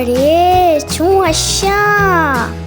머리에 좋아 샤